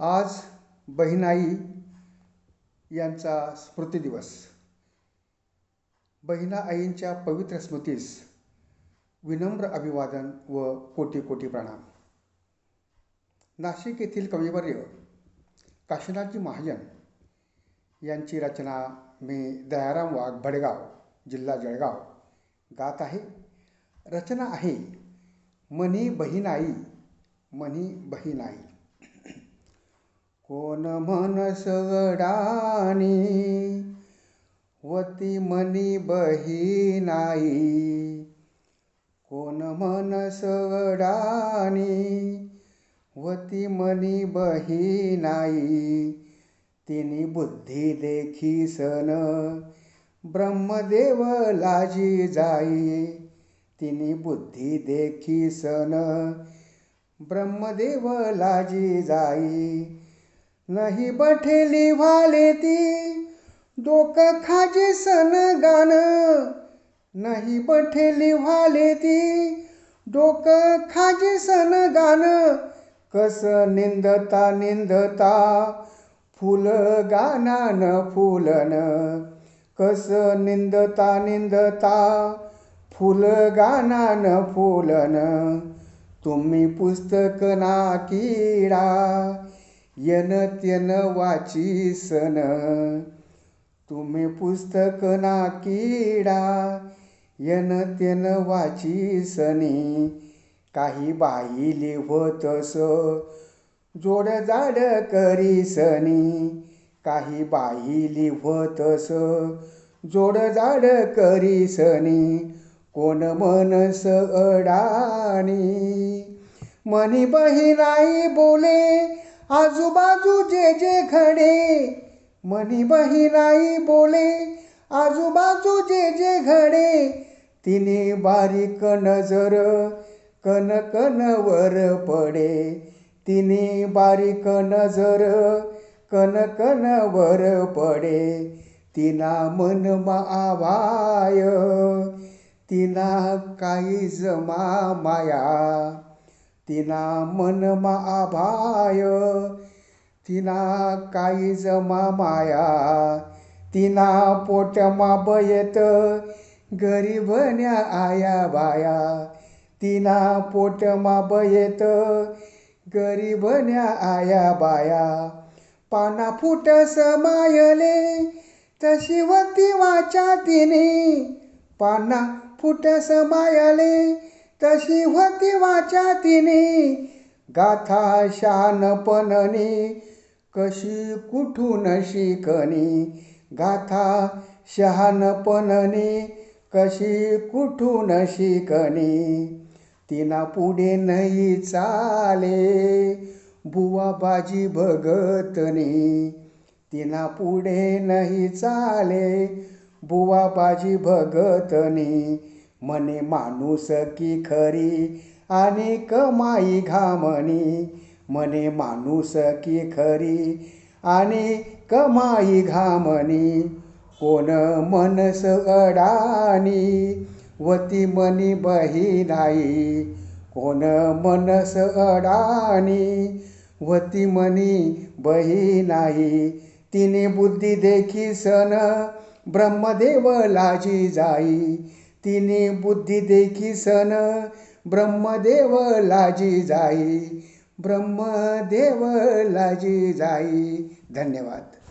आज बहिणाई यांचा स्मृतिदिवस बहिणा आईंच्या पवित्र स्मृतीस विनम्र अभिवादन व कोटी कोटी प्रणाम. नाशिक येथील कविवर्य काशीनाथजी महाजन यांची रचना मी दयाराम वाघ भडगाव जिल्हा जळगाव गात आहे. रचना आहे मनी बहिणाई मनी बहिणाई. कोण म्हणस गडानी वती मनी बहिणाई. कोण म्हणस गडानी वती मनी बहिणाई. तिनी बुद्धी देखी सन. ब्रह्मदेव लाजी जाई. तिनी बुद्धी देखी सन. ब्रह्मदेव लाजी जाई. नाही बठेली व्हाले ती. डोकं खाजे सन गाण. नाही बठेली व्हाले ती. डोकं खाजे सन गाण. कस निंदता निंदता. फुल गानान फुलन. कस निंदता निंदता. फुल गानान फुलन. तुम्ही पुस्तक ना किडा. येन त्यन वाची सन. तुम्ही पुस्तक ना किडा येन त्यन वाची सनी. काही बाई लिहतस जोड जाड करीसनी काही बाई लिहतस जोड जाड करीसनी कोण मनस अडाणी? मनी बहिणाई बोले आजूबाजू जे जे घडे मनी बहिणाई बोले आजूबाजू जे जे घडे तिने बारीक नजर कन कन वर पडे. तिने बारीक नजर कन कन वर पडे. तिना मन आवाय तिना काही जमा माया. तिना मन आभाय तिना काही जमा माया तिना पोटमा बयत गरीबन्या आया बाया तिना पोटमा बयत गरीबन्या आया बाया. पाना फुट समायले तशी वती वाचा तिने. पाना फुट समायले तशी होती वाचा तिने. गाथा शानपणनी कशी कुठून शिकणी गाथा शहाणपणनी कशी कुठून शिकणी तिना पुढे नाही चाले बुवा बाजी भगतनी. तिना पुढे नाही चाले बुवा बाजी भगतनी. मने माणूस की खरी? आणि कमाई घामणी. मने माणूस की खरी? आणि कमाई घामणी. कोण मनस अडाणी? वती मनी बहिणाई. कोण मनस अडाणी? वती मनी बहिणाई. तिने बुद्धी देखी सन ब्रह्मदेव लाजी जाई. तिने बुद्धी देखी सन. ब्रह्मदेव लाजी जाई. ब्रह्मदेव लाजी जाई. धन्यवाद.